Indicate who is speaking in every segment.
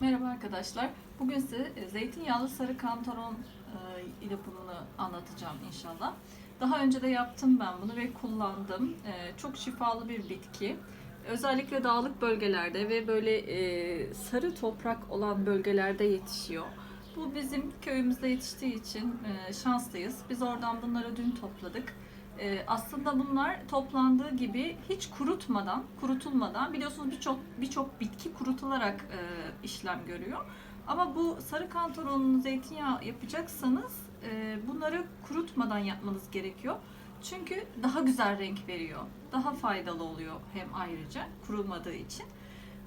Speaker 1: Merhaba arkadaşlar. Bugün size e, zeytinyağlı sarı kantaron e, yapımını anlatacağım inşallah. Daha önce de yaptım ben bunu ve kullandım. E, Çok şifalı bir bitki. Özellikle dağlık bölgelerde ve böyle sarı toprak olan bölgelerde yetişiyor. Bu bizim köyümüzde yetiştiği için şanslıyız. Biz oradan bunları dün topladık. E, aslında bunlar toplandığı gibi hiç kurutmadan, kurutulmadan biliyorsunuz birçok birçok bitki kurutularak e, işlem görüyor. Ama bu sarı kantaronun zeytinyağı yapacaksanız e, bunları kurutmadan yapmanız gerekiyor. Çünkü daha güzel renk veriyor. Daha faydalı oluyor hem ayrıca kurumadığı için.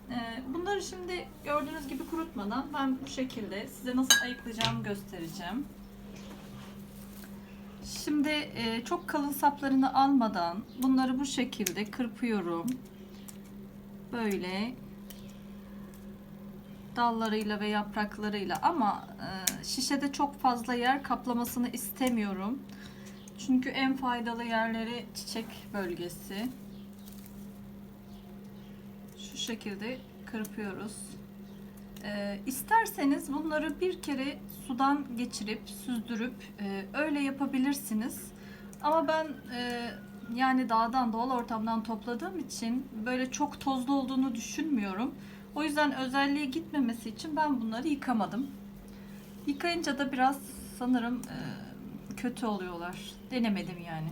Speaker 1: E, bunları şimdi gördüğünüz gibi kurutmadan ben bu şekilde size nasıl ayıklayacağımı göstereceğim. Şimdi e, çok kalın saplarını almadan bunları bu şekilde kırpıyorum. Böyle dallarıyla ve yapraklarıyla ama e, şişede çok fazla yer kaplamasını istemiyorum. Çünkü en faydalı yerleri çiçek bölgesi. Şu şekilde kırpıyoruz. E, isterseniz bunları bir kere sudan geçirip süzdürüp e, öyle yapabilirsiniz. Ama ben e, yani dağdan doğal ortamdan topladığım için böyle çok tozlu olduğunu düşünmüyorum. O yüzden özelliğe gitmemesi için ben bunları yıkamadım. Yıkayınca da biraz sanırım e, kötü oluyorlar. Denemedim yani.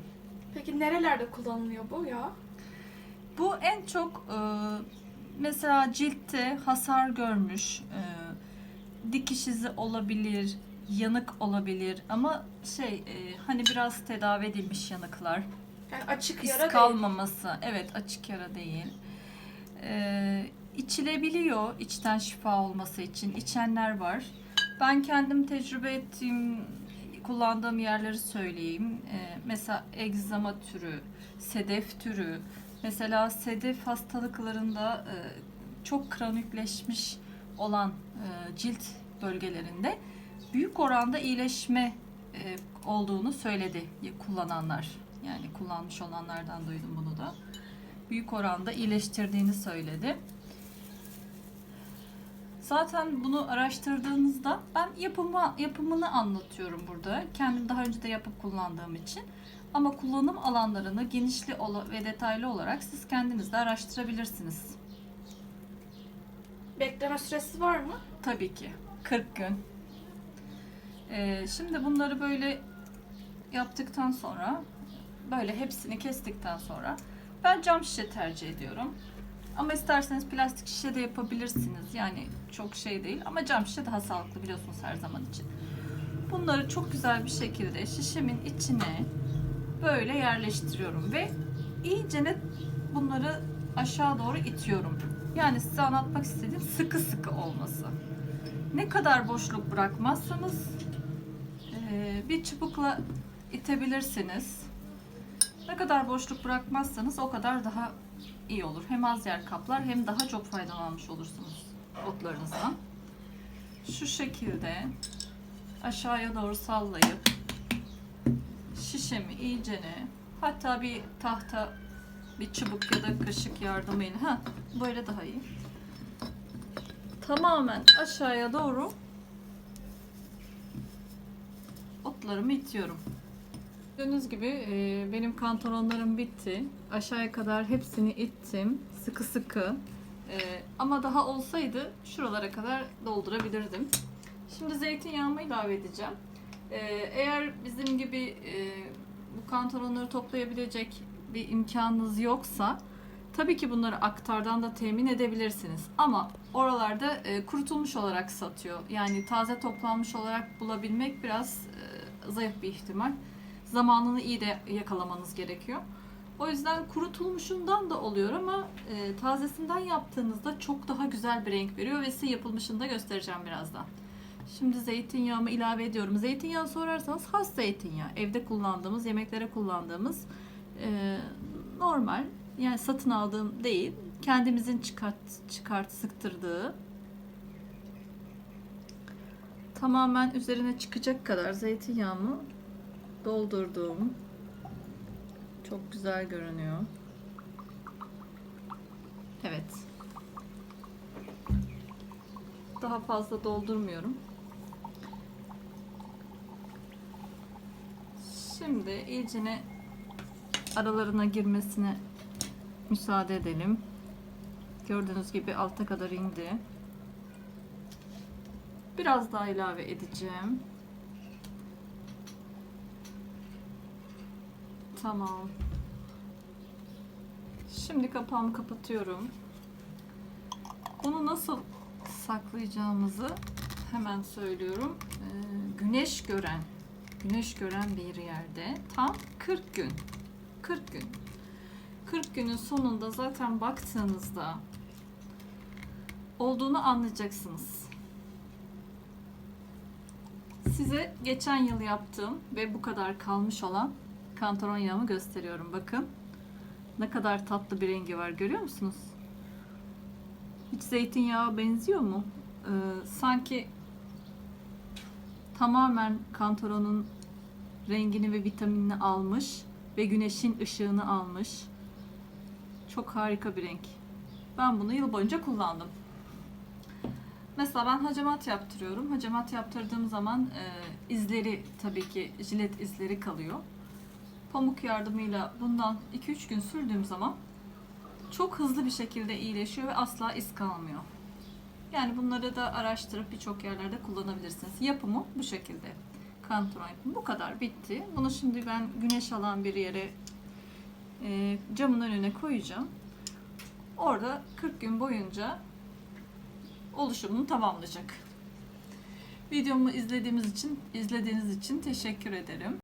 Speaker 2: Peki nerelerde kullanılıyor bu ya?
Speaker 1: Bu en çok e, mesela ciltte hasar görmüş, e, dikiş izi olabilir, yanık olabilir ama şey e, hani biraz tedavi edilmiş yanıklar.
Speaker 2: Yani açık yara değil.
Speaker 1: kalmaması. Evet açık yara değil. E, içilebiliyor içten şifa olması için. içenler var. Ben kendim tecrübe ettiğim, kullandığım yerleri söyleyeyim. E, mesela egzama türü, sedef türü. Mesela sedef hastalıklarında e, çok kronikleşmiş olan e, cilt bölgelerinde büyük oranda iyileşme e, olduğunu söyledi kullananlar. Yani kullanmış olanlardan duydum bunu da. Büyük oranda iyileştirdiğini söyledi. Zaten bunu araştırdığınızda ben yapımı, yapımını anlatıyorum burada. Kendim daha önce de yapıp kullandığım için. Ama kullanım alanlarını genişli ve detaylı olarak siz kendiniz de araştırabilirsiniz.
Speaker 2: Bekleme süresi var mı?
Speaker 1: Tabii ki. 40 gün. Ee, şimdi bunları böyle yaptıktan sonra böyle hepsini kestikten sonra ben cam şişe tercih ediyorum. Ama isterseniz plastik şişe de yapabilirsiniz. Yani çok şey değil ama cam şişe daha sağlıklı biliyorsunuz her zaman için. Bunları çok güzel bir şekilde şişemin içine böyle yerleştiriyorum ve iyice bunları aşağı doğru itiyorum. Yani size anlatmak istediğim sıkı sıkı olması. Ne kadar boşluk bırakmazsanız bir çubukla itebilirsiniz. Ne kadar boşluk bırakmazsanız o kadar daha iyi olur. Hem az yer kaplar hem daha çok faydalanmış olursunuz otlarınızdan. Şu şekilde aşağıya doğru sallayıp şişemi iyicene hatta bir tahta bir çubuk ya da kaşık yardımıyla ha böyle daha iyi. Tamamen aşağıya doğru otlarımı itiyorum. Gördüğünüz gibi e, benim kantaronlarım bitti. Aşağıya kadar hepsini ittim. Sıkı sıkı. E, ama daha olsaydı şuralara kadar doldurabilirdim. Şimdi zeytinyağımı ilave edeceğim. E, eğer bizim gibi e, bu kantaronları toplayabilecek bir imkanınız yoksa tabii ki bunları aktardan da temin edebilirsiniz. Ama oralarda e, kurutulmuş olarak satıyor. Yani taze toplanmış olarak bulabilmek biraz e, zayıf bir ihtimal zamanını iyi de yakalamanız gerekiyor. O yüzden kurutulmuşundan da oluyor ama e, tazesinden yaptığınızda çok daha güzel bir renk veriyor ve size yapılmışını da göstereceğim birazdan. Şimdi zeytinyağımı ilave ediyorum. Zeytinyağı sorarsanız has zeytinyağı. Evde kullandığımız, yemeklere kullandığımız e, normal yani satın aldığım değil. Kendimizin çıkart, çıkart sıktırdığı tamamen üzerine çıkacak kadar zeytinyağımı doldurduğum çok güzel görünüyor. Evet. Daha fazla doldurmuyorum. Şimdi iyicene aralarına girmesine müsaade edelim. Gördüğünüz gibi alta kadar indi. Biraz daha ilave edeceğim. Tamam. Şimdi kapağımı kapatıyorum. Bunu nasıl saklayacağımızı hemen söylüyorum. Ee, güneş gören, güneş gören bir yerde tam 40 gün. 40 gün. 40 günün sonunda zaten baktığınızda olduğunu anlayacaksınız. Size geçen yıl yaptığım ve bu kadar kalmış olan kantaron yağımı gösteriyorum. Bakın. Ne kadar tatlı bir rengi var görüyor musunuz? Hiç zeytinyağı benziyor mu? Ee, sanki tamamen kantaronun rengini ve vitaminini almış ve güneşin ışığını almış. Çok harika bir renk. Ben bunu yıl boyunca kullandım. Mesela ben hacamat yaptırıyorum. Hacamat yaptırdığım zaman e, izleri tabii ki jilet izleri kalıyor. Pamuk yardımıyla bundan 2-3 gün sürdüğüm zaman çok hızlı bir şekilde iyileşiyor ve asla iz kalmıyor. Yani bunları da araştırıp birçok yerlerde kullanabilirsiniz. Yapımı bu şekilde. Kantaron yapımı bu kadar bitti. Bunu şimdi ben güneş alan bir yere e, camın önüne koyacağım. Orada 40 gün boyunca oluşumunu tamamlayacak. Videomu izlediğimiz için izlediğiniz için teşekkür ederim.